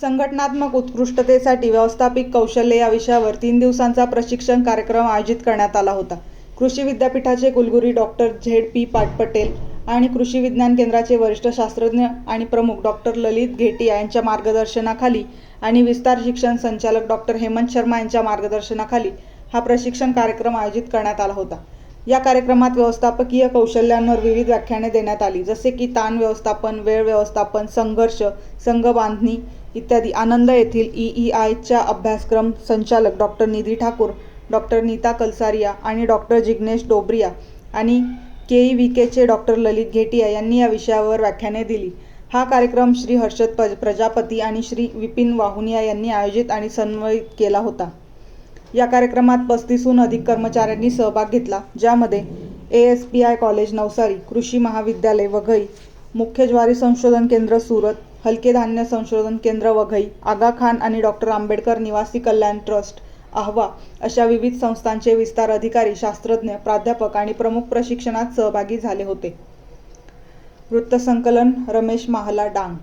संघटनात्मक उत्कृष्टतेसाठी व्यवस्थापिक कौशल्य या विषयावर तीन दिवसांचा प्रशिक्षण कार्यक्रम आयोजित करण्यात आला होता. कृषी विद्यापीठाचे कुलगुरू डॉक्टर झेड पी पाटपटेल आणि कृषी विज्ञान केंद्राचे वरिष्ठ शास्त्रज्ञ आणि प्रमुख डॉक्टर ललित घेटिया यांच्या मार्गदर्शनाखाली आणि विस्तार शिक्षण संचालक डॉक्टर हेमंत शर्मा यांच्या मार्गदर्शनाखाली हा प्रशिक्षण कार्यक्रम आयोजित करण्यात आला होता. या कार्यक्रमात व्यवस्थापकीय कौशल्यांवर विविध व्याख्याने देण्यात आली. जसे की ताण व्यवस्थापन वेळ व्यवस्थापन संघर्ष संघ बांधणी इत्यादी. आनंद येथील ई ई आयच्या अभ्यासक्रम संचालक डॉक्टर निधी ठाकूर डॉक्टर नीता कलसारिया आणि डॉक्टर जिग्नेश डोबरिया आणि के ई व्ही केचे डॉक्टर ललित घेटिया यांनी या विषयावर व्याख्याने दिली. हा कार्यक्रम श्री हर्षद प्रजापती आणि श्री विपिन वाहुनिया यांनी आयोजित आणि समन्वयित केला होता. या कार्यक्रमात पस्तीसहून अधिक कर्मचाऱ्यांनी सहभाग घेतला ज्यामध्ये A S P I college Navsari कृषी महाविद्यालय वघई मुख्य ज्वारी संशोधन केंद्र सुरत हलके धान्य संशोधन केंद्र वघई आगा खान आणि डॉक्टर आंबेडकर निवासी कल्याण ट्रस्ट आहवा अशा विविध संस्थांचे विस्तार अधिकारी शास्त्रज्ञ प्राध्यापक आणि प्रमुख प्रशिक्षणात सहभागी झाले होते. वृत्तसंकलन रमेश महाला डांग